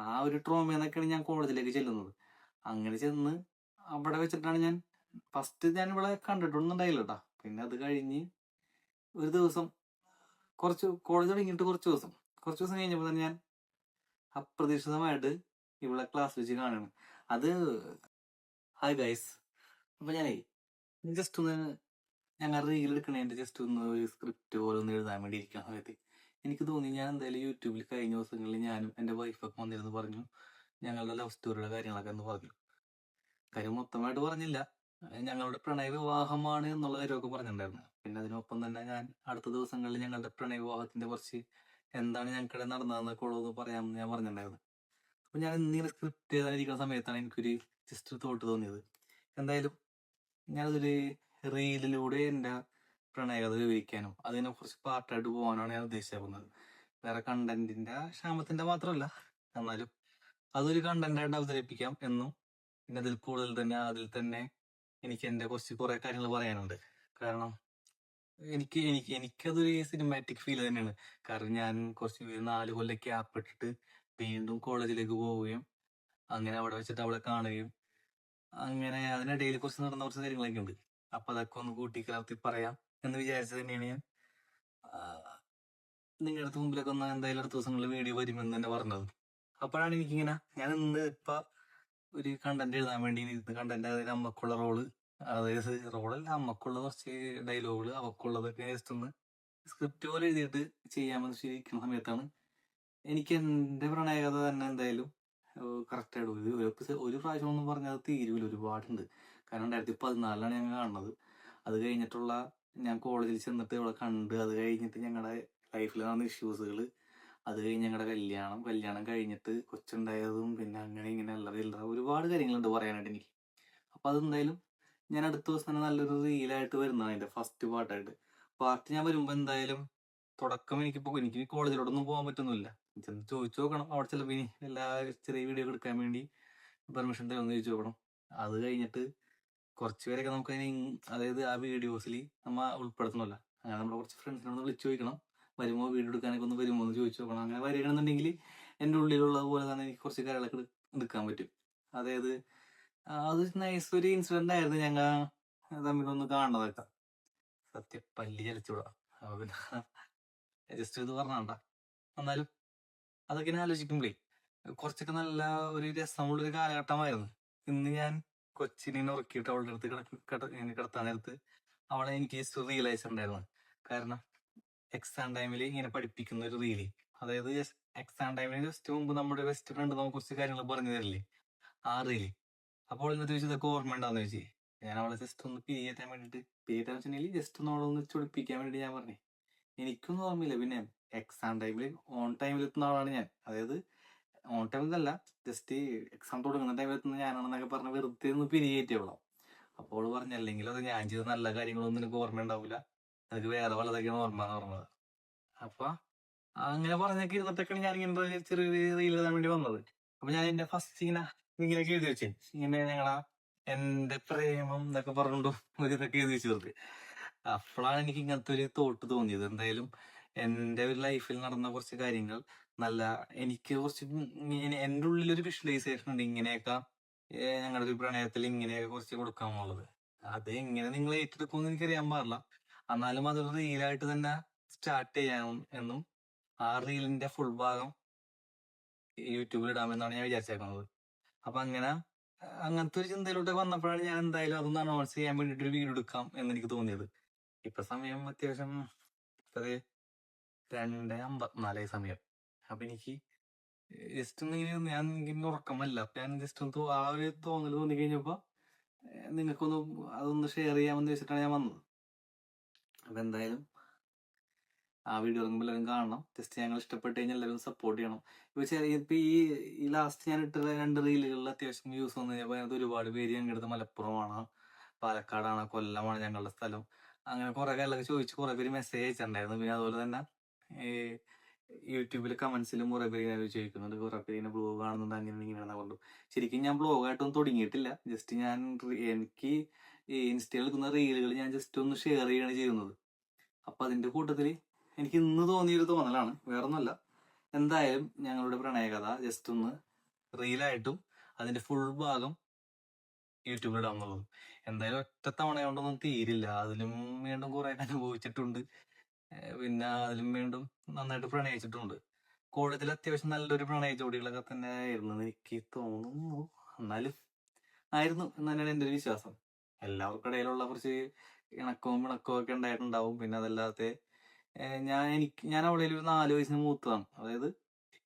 ആ ഒരു ട്രോമയെന്നൊക്കെയാണ് ഞാൻ കോളേജിലേക്ക് ചെല്ലുന്നത്. അങ്ങനെ ചെന്ന് അവിടെ വെച്ചിട്ടാണ് ഞാൻ ഫസ്റ്റ് ഞാൻ ഇവിടെ കണ്ടിട്ടൊന്നും ഉണ്ടായില്ല കേട്ടോ പിന്നെ അത് കഴിഞ്ഞ് ഒരു ദിവസം കുറച്ച് കോളേജ് തുടങ്ങിയിട്ട് കുറച്ച് ദിവസം. കുറച്ച് ദിവസം കഴിഞ്ഞപ്പോൾ തന്നെ ഞാൻ അപ്രതീക്ഷിതമായിട്ട് ഇവിടെ ക്ലാസ് വെച്ച് കാണുകയാണ്. അത് ഹായ് ഗൈസ് അപ്പൊ ഞാനേ ജസ്റ്റ് ഒന്ന് ഞങ്ങൾ റീൽ എടുക്കണേന്റെ ജസ്റ്റ് ഒന്ന് ഒരു സ്ക്രിപ്റ്റ് പോലെ ഒന്ന് എഴുതാൻ വേണ്ടി ഇരിക്കുന്ന സമയത്ത്. എനിക്ക് തോന്നി ഞാൻ എന്തായാലും യൂട്യൂബിൽ കഴിഞ്ഞ ദിവസങ്ങളിൽ ഞാനും എന്റെ വൈഫൊക്കെ വന്നിരുന്ന് പറഞ്ഞു ഞങ്ങളുടെ ലവ് സ്റ്റോറിയുടെ കാര്യങ്ങളൊക്കെ എന്ന് പറഞ്ഞു. കാര്യം മൊത്തമായിട്ട് പറഞ്ഞില്ല. ഞങ്ങളുടെ പ്രണയ വിവാഹമാണ് എന്നുള്ള കാര്യമൊക്കെ പറഞ്ഞിട്ടുണ്ടായിരുന്നു. പിന്നെ അതിനൊപ്പം തന്നെ ഞാൻ അടുത്ത ദിവസങ്ങളിൽ ഞങ്ങളുടെ പ്രണയ വിവാഹത്തിന്റെ കുറച്ച് എന്താണ് ഞങ്ങൾക്കിടെ നടന്നതെന്നൊക്കെ പറയാമെന്ന് ഞാൻ പറഞ്ഞിട്ടുണ്ടായിരുന്നു. അപ്പൊ ഞാൻ ഇന്നിങ്ങനെ സ്ക്രിപ്റ്റ് ചെയ്തായിരിക്കുന്ന സമയത്താണ് എനിക്കൊരു ജസ്റ്റ് തോട്ട് തോന്നിയത്. എന്തായാലും ഞാനതൊരു റീലിലൂടെ എന്റെ പ്രണയകഥ വിവരിക്കാനും അതിനെ കുറിച്ച് പാർട്ടായിട്ട് പോകാനാണ് ഞാൻ ഉദ്ദേശിച്ചിരുന്നത് വേറെ കണ്ടന്റിന്റെ ക്ഷാമത്തിന്റെ മാത്രമല്ല. എന്നാലും അതൊരു കണ്ടന്റായിട്ട് അവതരിപ്പിക്കാം എന്നും. പിന്നെ അതിൽ കൂടുതൽ തന്നെ അതിൽ തന്നെ എനിക്ക് എന്റെ കുറച്ച് കുറെ കാര്യങ്ങൾ പറയാനുണ്ട്. കാരണം എനിക്ക് എനിക്ക് എനിക്കതൊരു സിനിമാറ്റിക് ഫീൽ തന്നെയാണ്. കാരണം ഞാൻ കുറച്ച് നാല് കൊല്ലം ക്യാപ്പ് ഇട്ടിട്ട് വീണ്ടും കോളേജിലേക്ക് പോവുകയും അങ്ങനെ അവിടെ വെച്ചിട്ട് അവളെ കാണുകയും അങ്ങനെ അതിനിടയിൽ കുറച്ച് നടന്ന കുറച്ച് കാര്യങ്ങളൊക്കെ ഉണ്ട്. അപ്പൊ അതൊക്കെ ഒന്ന് കൂട്ടിക്കലർത്തി പറയാം. എന്ന് വിചാരിച്ചത് തന്നെയാണ് ഞാൻ. നിങ്ങളുടെ അടുത്ത് മുമ്പിലൊക്കെ ഒന്ന് എന്തായാലും അടുത്ത ദിവസങ്ങളിൽ വീഡിയോ വരുമെന്ന് തന്നെ പറഞ്ഞത്. അപ്പോഴാണ് എനിക്കിങ്ങനെ ഞാൻ ഇന്ന് ഇപ്പൊ ഒരു കണ്ടന്റ് എഴുതാൻ വേണ്ടി ഇരുന്ന് കണ്ടന്റ് അതായത് അമ്മക്കുള്ള റോൾ അതായത് റോളല്ല അമ്മക്കുള്ള കുറച്ച് ഡയലോഗുകൾ അവക്കുള്ളതൊക്കെ ജസ്റ്റ് ഒന്ന് സ്ക്രിപ്റ്റ് പോലെ എഴുതിയിട്ട് ചെയ്യാമെന്ന് ശരിക്കുന്ന സമയത്താണ് എനിക്ക് എന്റെ പ്രണയകഥ തന്നെ എന്തായാലും കറക്റ്റ് ആയിട്ട് ഒരു ഒരു പ്രാവശ്യം ഒന്നും പറഞ്ഞാൽ അത് ഒരുപാടുണ്ട്. കാരണം രണ്ടായിരത്തി പതിനാലിലാണ് ഞാൻ കാണുന്നത്. അത് കഴിഞ്ഞിട്ടുള്ള ഞാൻ കോളേജിൽ ചെന്നിട്ട് ഇവിടെ കണ്ട് അത് കഴിഞ്ഞിട്ട് ഞങ്ങളുടെ ലൈഫിൽ നടന്ന ഇഷ്യൂസുകൾ അത് കഴിഞ്ഞ് ഞങ്ങളുടെ കല്യാണം. കല്യാണം കഴിഞ്ഞിട്ട് കൊച്ചുണ്ടായതും പിന്നെ അങ്ങനെ ഇങ്ങനെ അല്ലറ ചില്ലറ ഒരുപാട് കാര്യങ്ങളുണ്ട് പറയാനായിട്ട് എനിക്ക്. അപ്പൊ അതെന്തായാലും ഞാൻ അടുത്ത ദിവസം തന്നെ നല്ലൊരു റീലായിട്ട് വരുന്നതാണ് എന്റെ ഫസ്റ്റ് പാർട്ടായിട്ട് പാർട്ട് ഞാൻ വരുമ്പോൾ എന്തായാലും തുടക്കം എനിക്കിപ്പോ എനിക്ക് കോളേജിലോട്ടൊന്നും പോകാൻ പറ്റുന്നില്ല ചെന്ന് ചോദിച്ചു നോക്കണം. അവിടെ ചിലപ്പോൾ ഇനി എല്ലാ ചെറിയ വീഡിയോ എടുക്കാൻ വേണ്ടി പെർമിഷൻ തരുമെന്ന് ചോദിച്ചു നോക്കണം. അത് കഴിഞ്ഞിട്ട് കുറച്ച് പേരൊക്കെ നമുക്ക് അതായത് ആ വീഡിയോസിൽ നമ്മ ഉൾപ്പെടുത്തണമല്ല. അങ്ങനെ നമ്മുടെ കുറച്ച് ഫ്രണ്ട്സിനോട് വിളിച്ചു ചോദിക്കണം. വരുമ്പോൾ വീഡിയോ എടുക്കാനൊക്കെ ഒന്ന് വരുമോ? എന്ന് ചോദിച്ചു നോക്കണം. അങ്ങനെ വരികയാണെന്നുണ്ടെങ്കിൽ എന്റെ ഉള്ളിലുള്ളത് പോലെ തന്നെ എനിക്ക് കുറച്ച് കാര്യങ്ങളൊക്കെ എടു- എടുക്കാൻ പറ്റും. അതായത് അത് നൈസ് ഒരു ഇൻസിഡന്റ് ആയിരുന്നു ഞങ്ങൾ തമ്മിലൊന്ന് കാണുന്നതൊക്കെ സത്യം പല്ലി ചലിച്ചുവിടാ പിന്നെ ജസ്റ്റ് ഇത് പറഞ്ഞാണ്ട. എന്നാലും അതൊക്കെ ഞാൻ ആലോചിക്കുമ്പോഴേ കുറച്ചൊക്കെ നല്ല ഒരു രസമുള്ളൊരു കാലഘട്ടമായിരുന്നു. ഇന്ന് ഞാൻ കൊച്ചിനെ ഉറക്കിയിട്ട് അവളുടെ അടുത്ത് കിടക്ക കിടത്താൻ നേരത്ത് അവളെ എനിക്ക് റിയലൈസ് ഉണ്ടായിരുന്നു. കാരണം എക്സാം ടൈമിൽ ഇങ്ങനെ പഠിപ്പിക്കുന്ന ഒരു റീൽ അതായത് എക്സാം ടൈമിൽ ജസ്റ്റ് മുമ്പ് നമ്മുടെ ബെസ്റ്റ് ഫ്രണ്ട് നമുക്ക് കുറച്ച് കാര്യങ്ങൾ പറഞ്ഞു തരില്ലേ? ആ റീൽ അപ്പോൾ എന്നിട്ട് ചോദിച്ചത് ഇതൊക്കെ ഓർമ്മ ഉണ്ടാവുന്ന ചോദിച്ചു. ഞാൻ അവളെ ജസ്റ്റ് ഒന്ന് പിരിയേറ്റാൻ വേണ്ടിട്ട് പിരിയേറ്റാൻ വെച്ചിട്ടുണ്ടെങ്കിൽ ജസ്റ്റ് ഒന്ന് അവളെ ഒന്ന് ചൊടിപ്പിക്കാൻ വേണ്ടി ഞാൻ പറഞ്ഞു. എനിക്കൊന്നും ഓർമ്മയില്ല. പിന്നെ എക്സാം ടൈമിൽ ഓൺ ടൈമിൽ എത്തുന്ന ആളാണ് ഞാൻ. അതായത് ഓൺ ടൈമിലല്ല ജസ്റ്റ് എക്സാം തുടങ്ങുന്ന ടൈമിൽ എത്തുന്ന ഞാനാണെന്നൊക്കെ പറഞ്ഞ വെറുതെ ഒന്ന് പിരിയേറ്റി അവളോ അപ്പോൾ അവൾ അല്ലെങ്കിൽ അത് ഞാൻ ചെയ്ത നല്ല കാര്യങ്ങളൊന്നും നിനക്ക് ഓർമ്മ ഉണ്ടാവില്ല നിനക്ക് വേറെ പലതൊക്കെയാണ് ഓർമ്മ പറഞ്ഞത്. അപ്പൊ അങ്ങനെ പറഞ്ഞൊക്കെ ഇരുന്നിട്ടൊക്കെയാണ് ഞാൻ ഇങ്ങനെ ചെറിയ റീൽ വേണ്ടി വന്നത്. അപ്പൊ ഞാൻ എന്റെ ഫസ്റ്റ് ഇങ്ങനെ ഇങ്ങനെയൊക്കെ എഴുതി വെച്ചേ. ഇങ്ങനെ ഞങ്ങളാ എന്റെ പ്രേമം എന്നൊക്കെ പറഞ്ഞുകൊണ്ട് ഒരു ഇതൊക്കെ എഴുതി വെച്ചു അപ്പോഴാണ് എനിക്ക് ഇങ്ങനത്തെ ഒരു തോട്ട് തോന്നിയത്. എന്തായാലും എന്റെ ഒരു ലൈഫിൽ നടന്ന കുറച്ച് കാര്യങ്ങൾ നല്ല എനിക്ക് കുറച്ച് എന്റെ ഉള്ളിൽ ഒരു വിഷ്വലൈസേഷൻ ഉണ്ട് ഇങ്ങനെയൊക്കെ ഞങ്ങളുടെ ഒരു പ്രണയത്തിൽ ഇങ്ങനെയൊക്കെ കുറച്ച് കൊടുക്കാമെന്നുള്ളത് അത് എങ്ങനെ നിങ്ങൾ ഏറ്റെടുക്കുമെന്ന് എനിക്കറിയാൻ പാടില്ല. എന്നാലും അതൊരു റീലായിട്ട് തന്നെ സ്റ്റാർട്ട് ചെയ്യാം എന്നും ആ റീലിന്റെ ഫുൾ ഭാഗം യൂട്യൂബിൽ ഇടാമെന്നാണ് ഞാൻ വിചാരിച്ചേക്കുന്നത് അപ്പൊ അങ്ങനെ അങ്ങനത്തെ ഒരു ചിന്തയിലോട്ട് വന്നപ്പോഴാണ് ഞാൻ എന്തായാലും അതൊന്ന് അനൗൺസ് ചെയ്യാൻ വേണ്ടിട്ട് ഒരു വീഡിയോ എടുക്കാം എന്ന് എനിക്ക് തോന്നിയത്. ഇപ്പൊ സമയം അത്യാവശ്യം രണ്ട് അമ്പത്തിനാലായി സമയം. അപ്പൊ എനിക്ക് ജസ്റ്റ് ഒന്ന് ഇങ്ങനെ ഞാൻ ഇങ്ങനെ ഉറക്കമല്ല. ഞാൻ ജസ്റ്റ് ഒന്ന് ആ ഒരു തോന്നൽ തോന്നി കഴിഞ്ഞപ്പോ നിങ്ങൾക്കൊന്ന് അതൊന്ന് ഷെയർ ചെയ്യാമെന്ന് വെച്ചിട്ടാണ് ഞാൻ വന്നത്. അപ്പൊ എന്തായാലും ആ വീഡിയോ ഇറങ്ങുമ്പോൾ എല്ലാവരും കാണണം. ജസ്റ്റ് ഞങ്ങൾ ഇഷ്ടപ്പെട്ട് കഴിഞ്ഞാൽ എല്ലാവരും സപ്പോർട്ട് ചെയ്യണം. ഇപ്പൊ ചെറിയ ഇപ്പൊ ഈ ഈ ലാസ്റ്റ് ഞാൻ ഇട്ട രണ്ട് റീലുകളിൽ അത്യാവശ്യം വ്യൂസ് വന്നു കഴിഞ്ഞപ്പോൾ അതിനകത്ത് ഒരുപാട് പേര് ഞങ്ങളുടെ അടുത്ത് മലപ്പുറമാണ് പാലക്കാടാണ് കൊല്ലമാണ് ഞങ്ങളുടെ സ്ഥലം. അങ്ങനെ കുറെ കാര്യങ്ങളൊക്കെ ചോദിച്ച് കുറെ പേര് മെസ്സേജ് അയച്ചിട്ടുണ്ടായിരുന്നു. പിന്നെ അതുപോലെ തന്നെ ഈ യൂട്യൂബിലെ കമന്റ്സിലും ഇങ്ങനെ ചോദിക്കുന്നുണ്ട് ഇങ്ങനെ ബ്ലോഗ് കാണുന്നുണ്ട് അങ്ങനെ ഇങ്ങനെ പറഞ്ഞു ശരിക്കും ഞാൻ ബ്ലോഗായിട്ടൊന്നും തുടങ്ങിയിട്ടില്ല. ജസ്റ്റ് ഞാൻ എനിക്ക് ഇൻസ്റ്റയിൽ എടുക്കുന്ന റീലുകൾ ഞാൻ ജസ്റ്റ് ഒന്ന് ഷെയർ ചെയ്യുകയാണ് ചെയ്യുന്നത്. അപ്പൊ അതിന്റെ കൂട്ടത്തിൽ എനിക്ക് ഇന്ന് തോന്നിയൊരു തോന്നലാണ്. വേറൊന്നുമല്ല. എന്തായാലും ഞങ്ങളുടെ പ്രണയകഥ ജസ്റ്റ് ഒന്ന് റീലായിട്ടും അതിന്റെ ഫുൾ ഭാഗം യൂട്യൂബിൽ ഇടാവുന്നതും എന്തായാലും ഒറ്റ തവണ കൊണ്ടൊന്നും തീരില്ല. അതിലും വീണ്ടും കുറെ അനുഭവിച്ചിട്ടുണ്ട്. പിന്നെ അതിലും വീണ്ടും നന്നായിട്ട് പ്രണയിച്ചിട്ടുണ്ട്. കോളേജിൽ അത്യാവശ്യം നല്ലൊരു പ്രണയ ജോഡികളൊക്കെ തന്നെ ആയിരുന്നു എനിക്ക് തോന്നുന്നു. എന്നാലും ആയിരുന്നു എന്നാണ് എന്റെ ഒരു വിശ്വാസം. എല്ലാവർക്കും ഇടയിലുള്ള കുറച്ച് ഇണക്കവും ഇണക്കവും ഒക്കെ ഉണ്ടായിട്ടുണ്ടാവും. പിന്നെ അതല്ലാതെ ഞാൻ എനിക്ക് ഞാൻ അവിടെ ഒരു നാല് വയസ്സിന് മൂത്തതാണ്. അതായത്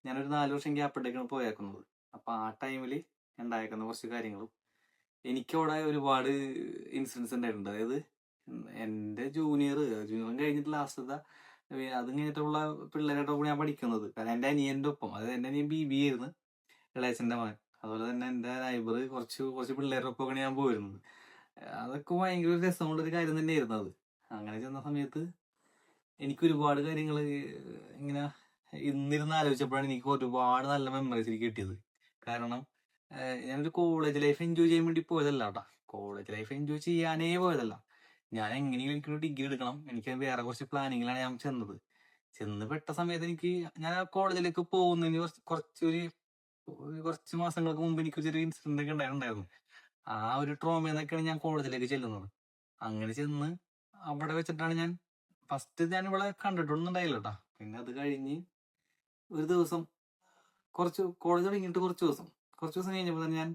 ഞാനൊരു നാല് വർഷം ഗ്യാപ്പിട്ടേക്കാണ് പോയേക്കുന്നത്. അപ്പൊ ആ ടൈമിൽ ഉണ്ടായേക്കുന്ന കുറച്ച് കാര്യങ്ങളും എനിക്കവിടെ ഒരുപാട് ഇൻസിഡൻസ് ഉണ്ടായിട്ടുണ്ട്. അതായത് എന്റെ ജൂനിയർ ജൂനിയർ കഴിഞ്ഞിട്ട് ലാസ്റ്റ് അത് കഴിഞ്ഞിട്ടുള്ള പിള്ളേരുടെ കൂടെ ഞാൻ പഠിക്കുന്നത്. കാരണം എന്റെ അനിയന്റെ ഒപ്പം. അതായത് എന്റെ അനിയൻ ബി ബി ആയിരുന്നു. ഇളയച്ചന്റെ മകൻ. അതുപോലെ തന്നെ എന്റെ നൈബർ കുറച്ച് കുറച്ച് പിള്ളേരുടെ ഒപ്പമൊക്കെയാണ് ഞാൻ പോയിരുന്നത്. അതൊക്കെ ഭയങ്കര ഒരു രസമുള്ളൊരു കാര്യം തന്നെയായിരുന്നു അത്. അങ്ങനെ ചെന്ന സമയത്ത് എനിക്ക് ഒരുപാട് കാര്യങ്ങൾ ഇങ്ങനെ ഇന്നിരുന്ന് ആലോചിച്ചപ്പോഴാണ് എനിക്ക് ഒരുപാട് നല്ല മെമ്മറീസ് എനിക്ക് കിട്ടിയത്. കാരണം ഞാനൊരു കോളേജ് ലൈഫ് എൻജോയ് ചെയ്യാൻ വേണ്ടി പോയതല്ല കേട്ടോ കോളേജ് ലൈഫ് എൻജോയ് ചെയ്യാനേ പോയതല്ല. ഞാൻ എങ്ങനെയെങ്കിലും എനിക്കൊരു ഡിഗ്രി എടുക്കണം. എനിക്ക് വേറെ കുറച്ച് പ്ലാനിങ്ങിലാണ് ഞാൻ ചെന്നത്. ചെന്ന് പെട്ട സമയത്ത് എനിക്ക് ഞാൻ കോളേജിലേക്ക് പോകുന്നതിന് കുറച്ച് കുറച്ചൊരു കുറച്ച് മാസങ്ങൾക്ക് മുമ്പ് എനിക്ക് ചെറിയ ഇൻസിഡന്റ് ഒക്കെ ഉണ്ടായിട്ടുണ്ടായിരുന്നു. ആ ഒരു ട്രോമയിൽ ഞാൻ കോളേജിലേക്ക് ചെല്ലുന്നത്. അങ്ങനെ ചെന്ന് അവിടെ വെച്ചിട്ടാണ് ഞാൻ ഫസ്റ്റ് ഞാൻ ഇവിടെ കണ്ടിട്ടൊന്നുണ്ടായില്ല കേട്ടോ പിന്നെ അത് കഴിഞ്ഞ് ഒരു ദിവസം കുറച്ച് കോളേജ് തുടങ്ങിയിട്ട് കുറച്ച് ദിവസം. കുറച്ച് ദിവസം കഴിഞ്ഞപ്പോൾ തന്നെ ഞാൻ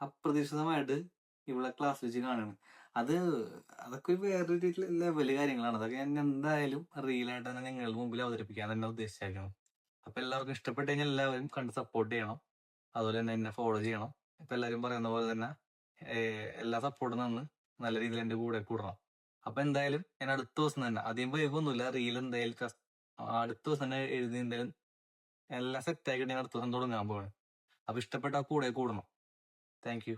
അപ്രതീക്ഷിതമായിട്ട് ഇവിടെ ക്ലാസ് വെച്ച് കാണുകയാണ്. അത് അതൊക്കെ ഒരു വേറൊരു ലെവൽ കാര്യങ്ങളാണ്. അതൊക്കെ ഞാൻ എന്തായാലും റീലായിട്ട് തന്നെ നിങ്ങളുടെ മുമ്പിൽ അവതരിപ്പിക്കാൻ തന്നെ ഉദ്ദേശിച്ചേക്കണം. അപ്പൊ എല്ലാവർക്കും ഇഷ്ടപ്പെട്ട് കഴിഞ്ഞാൽ എല്ലാവരും കണ്ട് സപ്പോർട്ട് ചെയ്യണം. അതുപോലെ തന്നെ എന്നെ ഫോളോ ചെയ്യണം. ഇപ്പൊ എല്ലാവരും പറയുന്ന പോലെ തന്നെ എല്ലാ സപ്പോർട്ടും നിന്ന് നല്ല രീതിയിൽ എന്റെ കൂടെ കൂടണം. അപ്പൊ എന്തായാലും ഞാൻ അടുത്ത ദിവസം തന്നെ അധികം വൈകൊന്നുമില്ല റീൽ എന്തായാലും അടുത്ത ദിവസം തന്നെ എഴുതി എന്തായാലും എല്ലാം സെറ്റ് ആക്കിയിട്ട് ഞാൻ അടുത്ത ദിവസം തുടങ്ങാൻ പോവാണ്. അപ്പൊ ഇഷ്ടപ്പെട്ട കൂടെ കൂടണം. താങ്ക്